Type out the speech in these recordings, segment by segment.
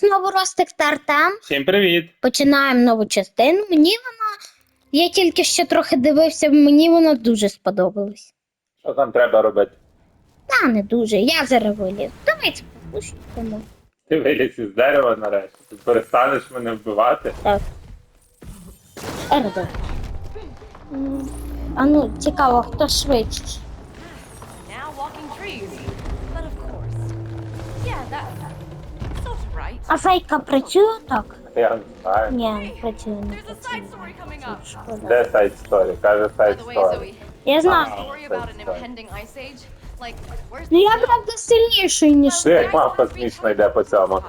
знову Ростик та Артем. Всім привіт! Починаємо нову частину. Мені вона. Я тільки що трохи дивився, мені вона дуже сподобалась. Що там треба робити? Та не дуже, я зараз виліз. Давайте послухаємо. Ти виліз із дерева нарешті. Ти перестанеш мене вбивати. Так. Ердо. А ну, цікаво, хто швидше. А фейка працює так? Я не знаю. Ні, не працює, не There's a працює. side story coming up. Шкода. Де сайт сторі? Каже By сайт the way, сторі. Zoe, Я знаю. Ah. story about an impending ice age. Like, where's Ну the я snow? правда сильніший, ніж. Ти як мавка смішно йде по цьому. Yeah.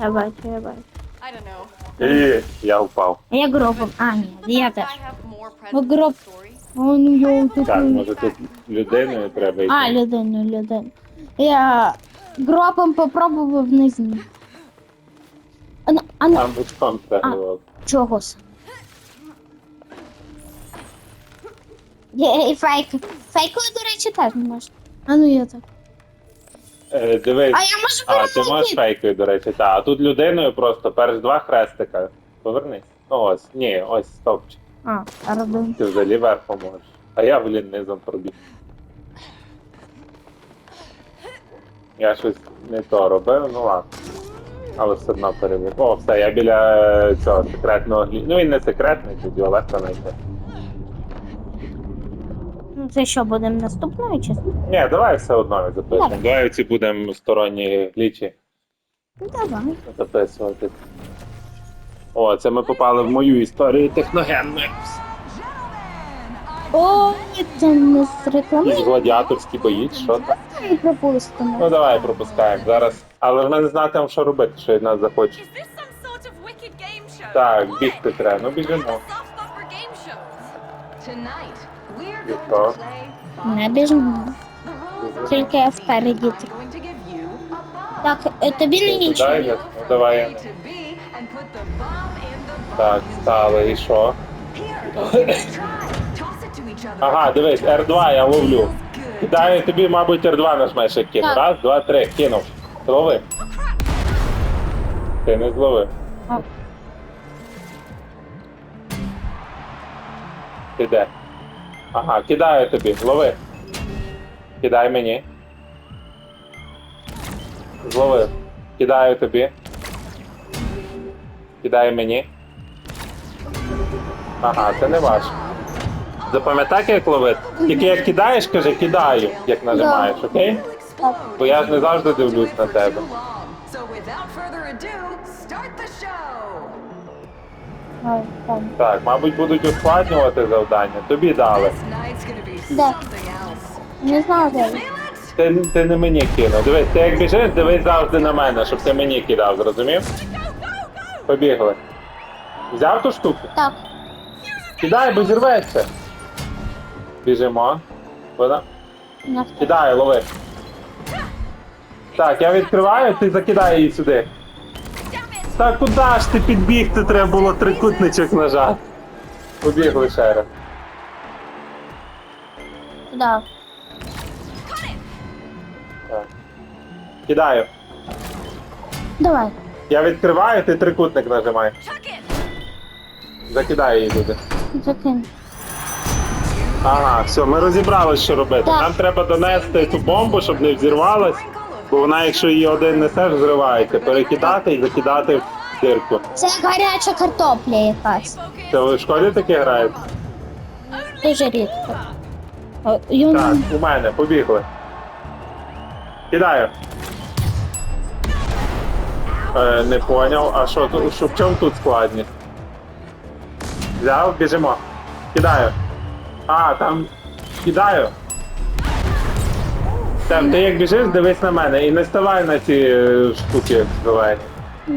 Я бачу, я бачу. I don't know. І я впав. А я гробом. А, ні, But я that теж. I have more Ну, presents гроб. in the story. О, ну йоу, тут. Так, може тут людиною треба йти. А, людину, людину. Я гробом попробував не зміг. А, ну, а ну, Там бутом А. чого сам? Є, і фейк. Фейкою, до речі, теж не можна. А ну я так. Е, Дивись. А я можу А, ти можеш фейкою, до речі, так. А тут людиною просто перш два хрестика. Повернись. Ну ось, ні, ось стопчик. А, родин. Ти взагалі верхом можеш. А я, блін, низом пробіг. Я щось не то робив, ну ладно. Але все одно перевір. О, все, я біля е, цього секретного глі. Ну він не секретний, тоді легко знайти. Ну це що, будемо наступною частиною? Ні, давай все одно запишемо. Давай. Давай ці будемо сторонні глічі Ну давай. записувати. О, це ми попали в мою історію техногенну. О, ні, це не з Якісь реклами. гладіаторські бої, чи що там? Пропустимо. Ну давай пропускаємо зараз. Але ми не знатимемо, що робити, що від нас захоче. Так, бігти треба, ну біжимо. play Не біжимо. Тільки я впереді. Так, е, тобі не нічого. Ну давай. Так, стали, і що? Ага, дивись, R2 я ловлю. Кидаю тобі, мабуть, R2 нажмеш, як кину. Так. Раз, два, три, кинув. Злови. Ти не зловив. А. Ти де? Ага, кидаю тобі, лови. Кидай мені. Зловив. Кидаю тобі. Кидай мені. Ага, це не важко. Запам'ятай, як ловити. Тільки як кидаєш, каже, кидаю, як нажимаєш, окей? Бо я ж не завжди дивлюсь на тебе. Так. Так, мабуть, будуть ускладнювати завдання. Тобі дали. Не знаю, де. Ти, ти не мені кинув. Дивись, ти як біжиш, дивись завжди на мене, щоб ти мені кидав, зрозумів? Побігли. Взяв ту штуку? Так, Кидай, бо зірветься. Біжимо. Вона. Кидай, лови. Так, я відкриваю, ти закидай її сюди. Та куди ж ти підбігти? Треба було трикутничок нажати. Побігли ще раз. туди. Так. Кидаю. Давай. Я відкриваю, ти трикутник нажимай. Закидай її туди. Закинь. Ага, все, ми розібрали, що робити. Так. Нам треба донести цю бомбу, щоб не взірвалась, бо вона, якщо її один несеш, зривається. Перекидати і закидати в дирку. Це як гаряча картопля якась. Це ви в школі таке граєте? Дуже рідко. О, йому- Так, у мене, побігли. Кидаю. Е, не поняв, а що тут? Що, в чому тут складність? Взяв, біжимо. Кидаю. А, там. Кидаю. Там, ти як біжиш, дивись на мене і не ставай на ці е, штуки зелені.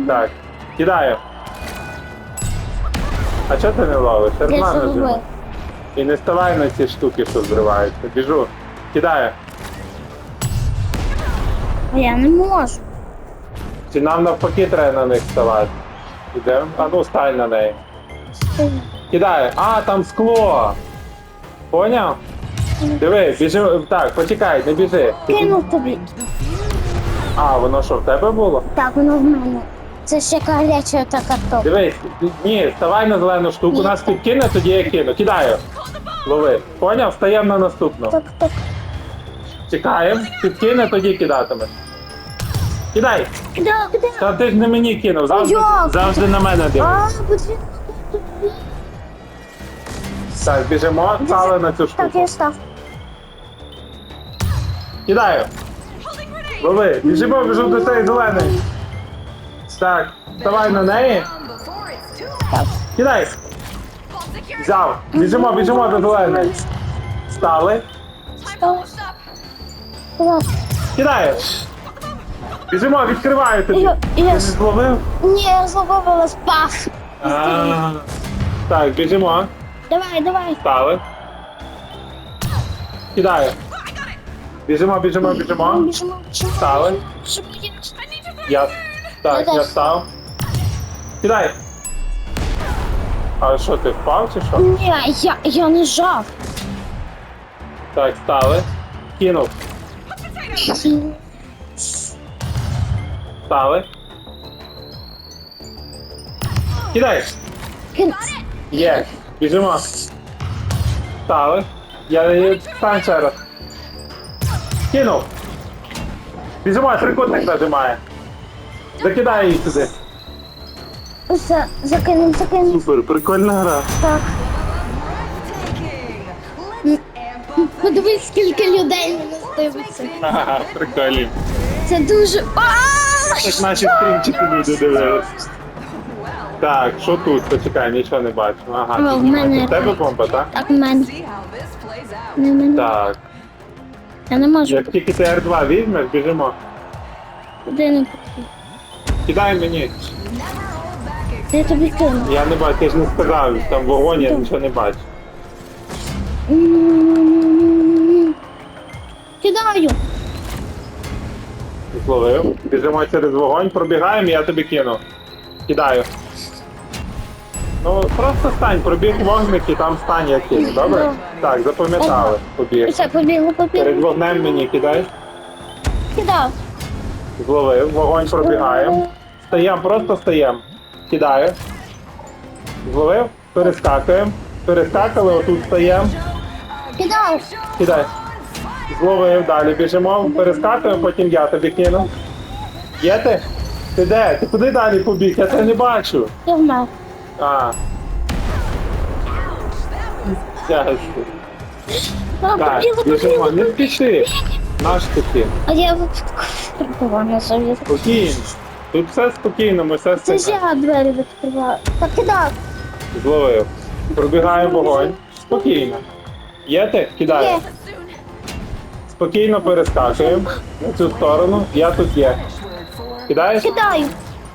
Так, кидаю. А чого ти не ловиш? Ти Я ж загубив. І не ставай на ці штуки, що зриваються. Біжу. Кидаю. А я не можу. Чи нам навпаки треба на них ставати? Ідемо? А ну стань на неї. Кидаю. А, там скло. Поняв? Диви, біжи. Так, почекай, не біжи. Кинув тобі. А, воно що, в тебе було? Так, воно в мене. Це ще гаряча та картопля. Дивись, ні, ставай на зелену штуку, нас підкине, тоді я кину. Кидаю. Лови. Поняв? Встаємо на наступну. Так, так. Чекаємо, підкине, тоді кидатиме. Кидай! Да, да. Та ти ж не мені кинув, завжди, Як? завжди на мене дивись. А, потрібно. Так, біжимо, стали на цю штуку. Так, я став. Кидаю. Лови, біжимо, біжу до цієї зеленої. Так, вставай на неї. Кидай. Взяв. Біжимо, біжимо до зеленої. Стали. Кидаю. Біжимо, відкриваю тобі. Я, я, не зловив? ні, я зловила спас. А, Так, біжимо. Давай, давай. Стали. Кидаю. Біжимо, біжимо, біжимо. Біжимо, біжимо. Стали. Я. Так, Я я став. Кидай. А що, ти впав чи що? Ні, я, я не жав. Так, стали. Кинув. Стали. Кидай. Є. Біжимо. Стали. Я стань раз. Кинув. Біжимо, трикутник нажимає. Закидай її сюди. За, закинем, закинем. Супер, прикольна гра. Так. Подивись, скільки людей на нас дивиться. Ага, прикольно. Це дуже. Так наші стрімчики люди дивились. Так, що тут? Почекай, нічого не бачу. Ага, О, тут в мене- У тебе бомба, так? Так, в мене. Не, мене. Так. Я не можу. Як тільки ти R2 візьмеш, біжимо. Куди не потрібно. Кидай мені. Я тобі кину. Я не бачу, ти ж не сказав, там вогонь, я нічого не бачу. Кидаю. Зловив. Біжимо через вогонь, пробігаємо, я тобі кину. Кидаю. Ну, просто стань, пробіг вогник і там стань, я кину, добре? Так, запам'ятали. Побіг. Все, побігу, Перед побігу. вогнем мені кидай. Кидав. Зловив, вогонь пробігаємо. Стаємо, просто стаємо. Кидаю. Зловив, перескакуємо. Перескакали, отут стаємо. Кидав. Кидай. Зловив, далі біжимо, перескакуємо, потім я тобі кину. Є ти? Ти де? Ти куди далі побіг? Я тебе не бачу. Ти вмер. А. А, Так, біжимо, не спіши. Наш таки. А я прикриваю собі. Спокійно. Тут все спокійно, ми все Це ж я двері відкриваю. Так, кидав. Зловив. Пробігаємо вогонь. Спокійно. Є ти? Кидаю. Є. Спокійно перескакуємо на цю сторону. Я тут є. Кидаєш? Кидаю.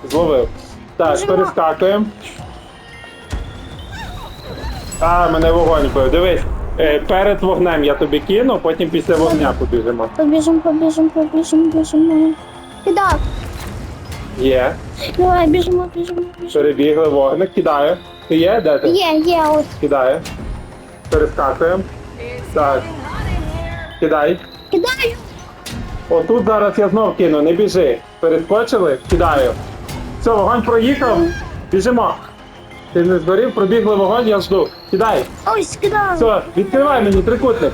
Зловив. Так, перескакуємо. А, мене вогонь бив. Дивись. Е, перед вогнем я тобі кину, потім після вогня побіжимо. Побіжимо, побіжимо, побіжимо, біжимо. Кидав. Є. Давай, біжимо, біжимо, біжимо. Перебігли вогник, кидаю. Ти є? Де ти? Є, є, ось. Кидаю. Перескакуємо. Так. Кидай. Кидаю. Отут зараз я знов кину, не біжи. Перескочили, кидаю. Все, вогонь проїхав. Біжимо. Ти не згорів, пробігли вогонь, я жду. Кидай. Ось, кидаю. Все, відкривай мені трикутник.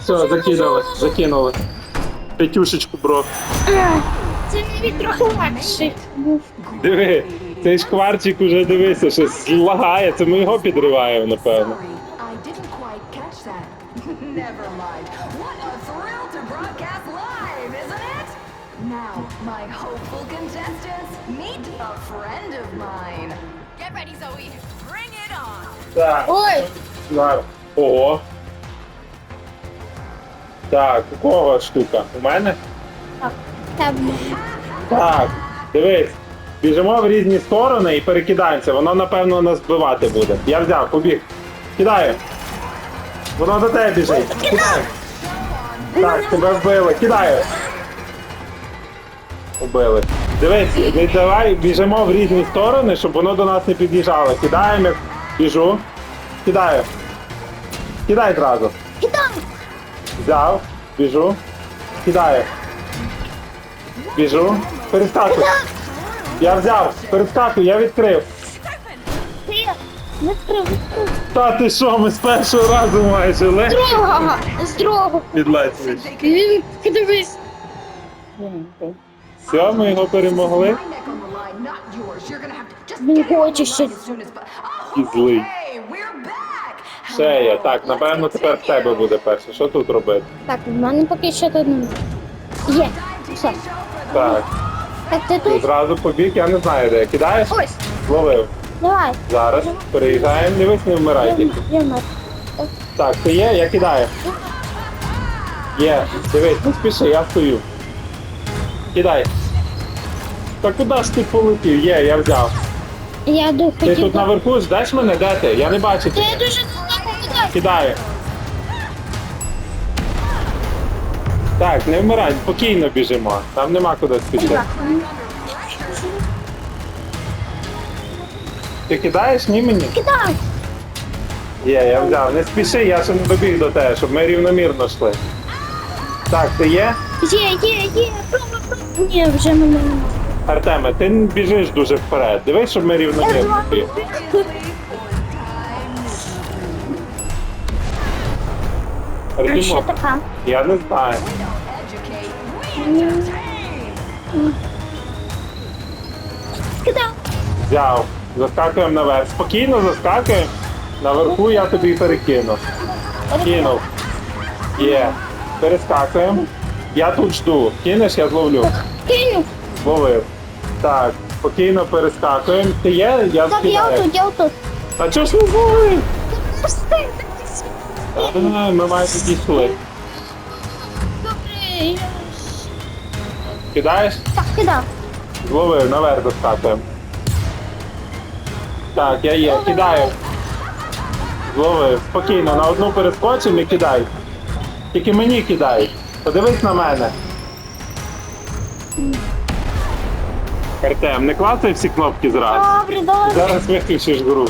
Все, закинули, закинули. П'ятюшечку, бро. Це мені трохи легше був. Диви, цей шкварчик уже дивися, щось лагає, це ми його підриваємо, напевно. I didn't quite catch that. Never mind. Так, Ой, зараз. Ого. Так, у кого штука? У мене? так. Так, дивись. Біжимо в різні сторони і перекидаємося. Воно, напевно, нас вбивати буде. Я взяв, побіг. Кидаю. Воно до тебе біжить. Кидай. Так, тебе вбили. Кидаю. Убили. Дивись, давай біжимо в різні сторони, щоб воно до нас не під'їжджало. Кидаємо, як біжу. Кидаю. Кидай одразу. Кидав. Взяв, біжу. Кидаю. Біжу. Перескакую. Я взяв, перескакую, я відкрив. Відкрив. Та ти що, ми з першого разу майже легко Другого, з другого. підлетіли. Він, Дивись. Все, ми його перемогли. Він хоче ще. І злий. Ще є. Так, напевно, тепер в тебе буде перше. Що тут робити? Так, в мене поки що тут. Є. Все. Так, Так, ти тут? зразу побіг, я не знаю де. Кидаєш? Ось. Зловив. Давай. Зараз переїжджаємо, дивись, не вмирай тільки. я мер. Так, ти є, я кидаю. Є, дивись, не спіши, я стою. Кидай. Та куди ж ти полетів? Є, я взяв. Я ду Ти хотів. тут наверху ждеш мене? Де ти? Я не бачу Та тебе. я дуже далеко кидаю. Кидаю. Так, не вмирай, спокійно біжимо. Там нема куди спішити. Ти кидаєш? Ні мені? Кидай. Є, я взяв. Не спіши, я ще не добіг до тебе, щоб ми рівномірно йшли. Так, ти є? Є, є, є. Пробуй, пробуй. Ні, вже мене немає. Артеме, ти біжиш дуже вперед. Дивись, щоб ми рівномірно йшли. що Артемо, така? я не знаю. We Взяв. Заскакуємо наверх. Спокійно заскакуємо. Наверху я тобі перекину. Кинув. Є. Перескакуємо. Я тут жду. Кинеш, я зловлю. Кинь. Ловив. Так, спокійно перескакуємо. Ти є? Я Так, я скидаю. отут, я отут. А чого ж ти свій. А, Ми майже дійшли. Добре, я... Кидаєш? Так, кидай. Зловив, наверх заскакуємо. Так, я є, кидаю. Зловив. Спокійно, на одну перескочимо і кидай. Тільки мені кидай. Подивись на мене. Артем, не клацай всі кнопки зразу. Добре, добре. Зараз виключиш гру.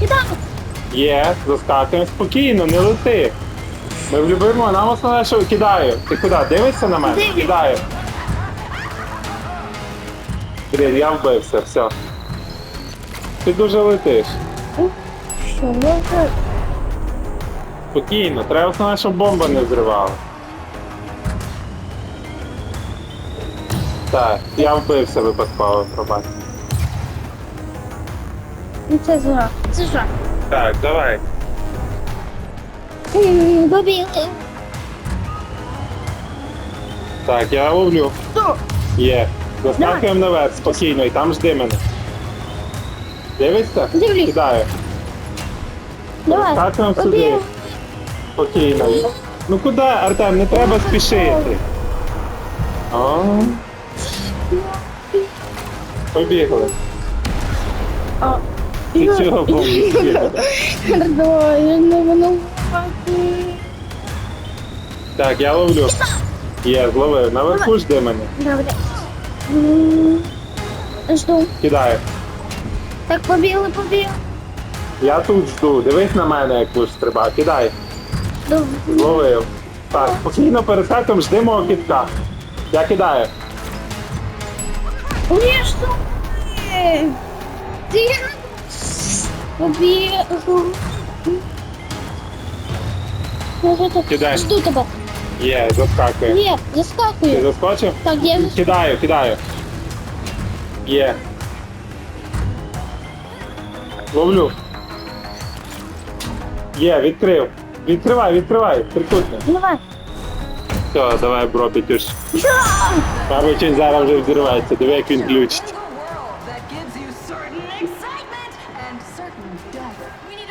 Кидай. Є, заскакуємо спокійно, не лети. Ми влюбимо, нам основне, що кидаю. Ти куди? Дивишся на мене? Дивлюсь. Кидаю. Блін, я вбився, все. Ти дуже летиш. Що, може? Спокійно, треба основне, щоб бомба не взривала. Так, я вбився випадково, пробач. Ну, Це жах. Це жах. Так, давай. М, Побігли. Так, я ловлю. Що? Є. Заскакуємо наверх, спокійно, і там жди мене. Дивишся? Дивлюсь. Кидаю. Давай. Скакуємо сюди. Побігли. Спокійно. Ну куди, Артем, не треба спішити. О. Побігли. А. Ти чого повністю? Давай, я не воно. Так, я ловлю. Є, зловив. Наверху жди мене. Добре. М, Жду. Кидаю. Так, побігли, побігли. Я тут жду. Дивись на мене, як будеш стрибати. Кидай. Добре. Зловив. Так, спокійно перескакуємо, жди мого кітка. Я кидаю. Ні. Я вже тут Кидай. жду тебе. Є, заскакує. Є, Ти заскакую. заскочив? Так, я Кидаю, кидаю. Є. Ловлю. Є, відкрив. Відкривай, відкривай. Трикутник. давай. Все, давай, бро. Що? Мабуть, він зараз вже взривається. Диви, як він to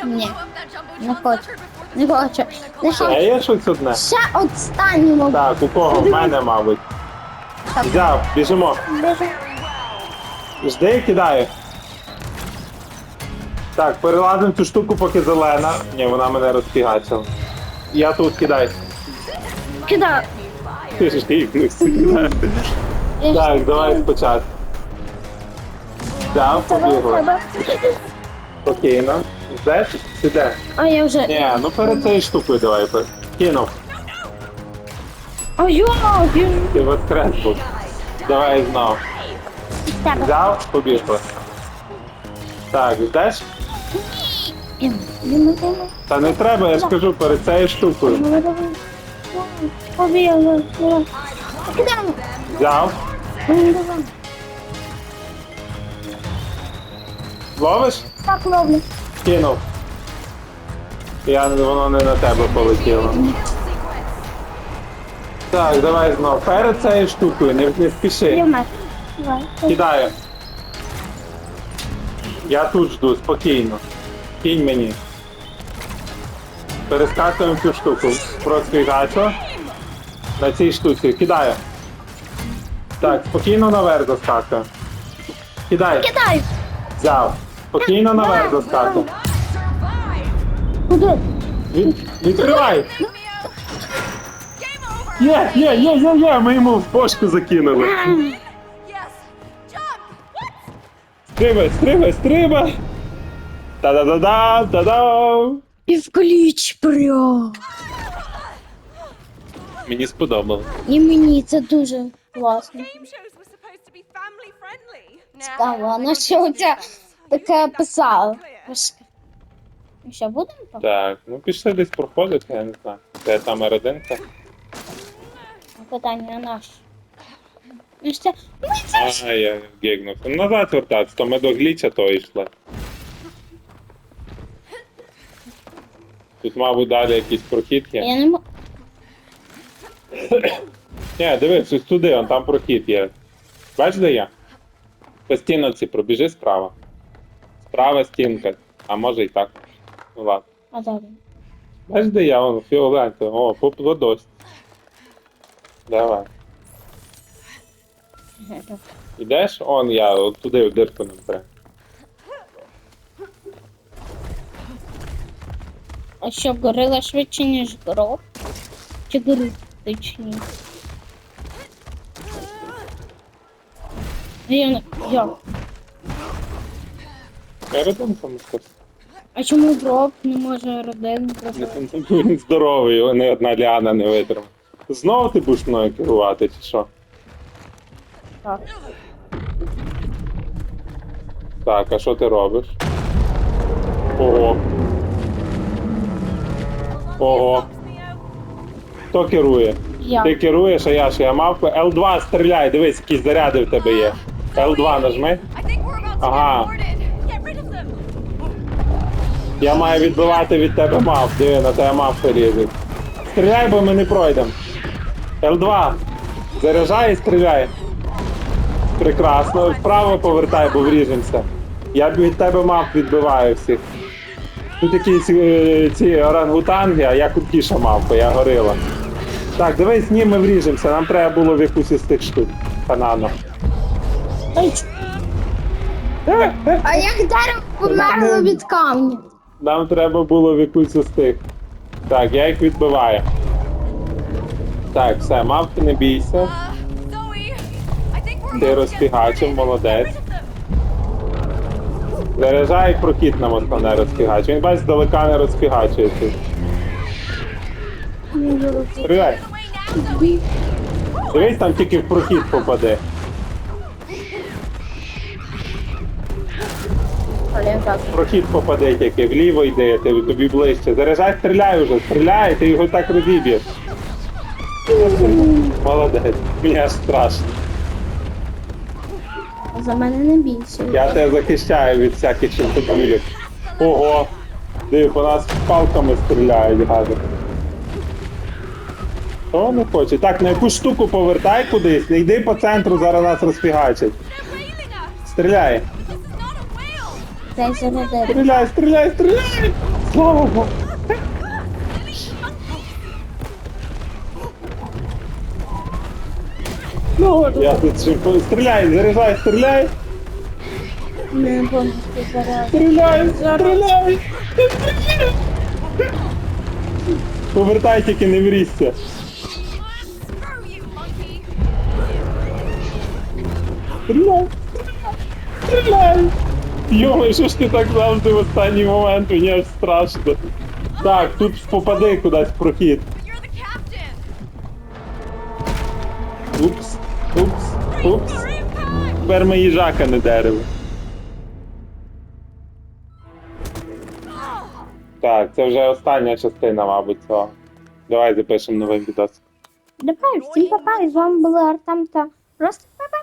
Ні. Не хочу. Не хочу. Хочу. є щось одне? Ще останньому. Так, у кого? В мене, мабуть. Взяв, біжимо. Біжу. Жди, кидаю. Так, перелазимо цю штуку, поки зелена. Ні, вона мене розфігачила. Я тут. Кидаю. Кидаю. Так, давай спочатку. Да, побігли. Спокійно. Ждеш? Сіде. А я вже. Ні, ну перед цією штукою давай. Кинув. А я. Ти воскрес був. Давай знов. Взяв, побігли. Так, йдеш? Він не знає. Та не треба, я ж кажу, перед цією штукою. Побігли. Кидаємо. Взяв. Ловиш? Так, ловлю. Кинув. Я, воно не на тебе полетіло. Так, давай знов. Перед цією штукою, не, не спіши. Давай. Кидаю. Я тут жду, спокійно. Кинь мені. Перескакуємо цю штуку. Просто гачо. На цій штуці. Кидаю. Так, спокійно наверх заскакує. Кидай. Кидай. Взяв. Спокійно наверх заскакує. Куди? Від, відкривай! Є, є, є, є, є, ми йому в пошку закинули. Стрибай, стрибай, стрибай! Та-да-да-да, та-да! І в кліч прям. Мені сподобалось. І мені це дуже класно. Цікаво, а на що оця таке писала? Ну що, будемо? там? Так, ну пішли десь проходити, я не знаю. Де там родинка? Питання наш. Ну що, ми це А, я гігнув. Ну, Назад вертатися, то ми до гліча то йшли. Тут, мабуть, далі якийсь прохід є. я не можу. Ні, дивись, ось туди, он там прохід є. Бачиш, де я? По стінці пробіжи справа. Справа стінка. А може і так. Ну ладно. А далі. Бачиш, де я? Вон, фіолетово. О, плодості. Давай. Ідеш? Он я, от туди в дирку нам треба. А що, горила швидше, ніж гроб? Чи горить точніше? Я, не- я. Я родинка мистер. А чому гроб не може родин зробити? Він здоровий, його одна ліана не витримає. Знову ти будеш мною керувати, чи що? Так. Так, а що ти робиш? Ого. Ого. Хто керує? Я. Ти керуєш, а я що я мавку. Л2 стріляй, дивись, які заряди в тебе є. Л2 нажми. Ага. Я маю відбивати від тебе мав. Диви, на тебе мавка лізуть. Стріляй, бо ми не пройдемо. Л2. Заряджай і стріляй. Прекрасно. Вправо повертай, бо вріжемося. Я від тебе мав відбиваю всіх. Тут якісь е, ці орангутанги, а я крутіша мавка, я горила. Так, дивись, ні, ми вріжемося. Нам треба було в якусь із тих штук. Чу- А як дерево померло від камня? Нам треба було в якусь із тих. Так, я їх відбиваю. Так, все, мавки не бійся. Ти розпігачив, молодець. Заряджай прохід на основне розпігач. Він бачиш, здалека не розпігачується. Стріляй. Дивись, там тільки в прохід попаде. В прохід попаде тільки, вліво йде, ти тобі ближче. Заряджай, стріляй уже, стріляй, ти його так розіб'єш. Молодець, мені аж страшно. За мене не бійся. Я тебе захищаю від всяких чемпіонів. Ого! Диви, по нас палками стріляють, гади. Хто не хоче? Так, на яку штуку повертай кудись, не йди по центру, зараз нас розфігачать. Стріляй! Is not a whale. Стріляй, стріляй, стріляй! Слава Богу! Я тут чемпіон. Стріляй, заряджай, стріляй! Не повністю заряд. Стріляй, стріляй! Повертай, тільки не врізься. Стріляй! Стріляй! Йо, що ж ти так завжди в останній момент, мені аж страшно. Так, тут попади кудись в прохід. Упс, упс, упс. Тепер ми їжака не дерево. Так, це вже остання частина, мабуть, цього. Давай запишемо новий відос. Давай, всім папа, і з вами були Артем та просто папа.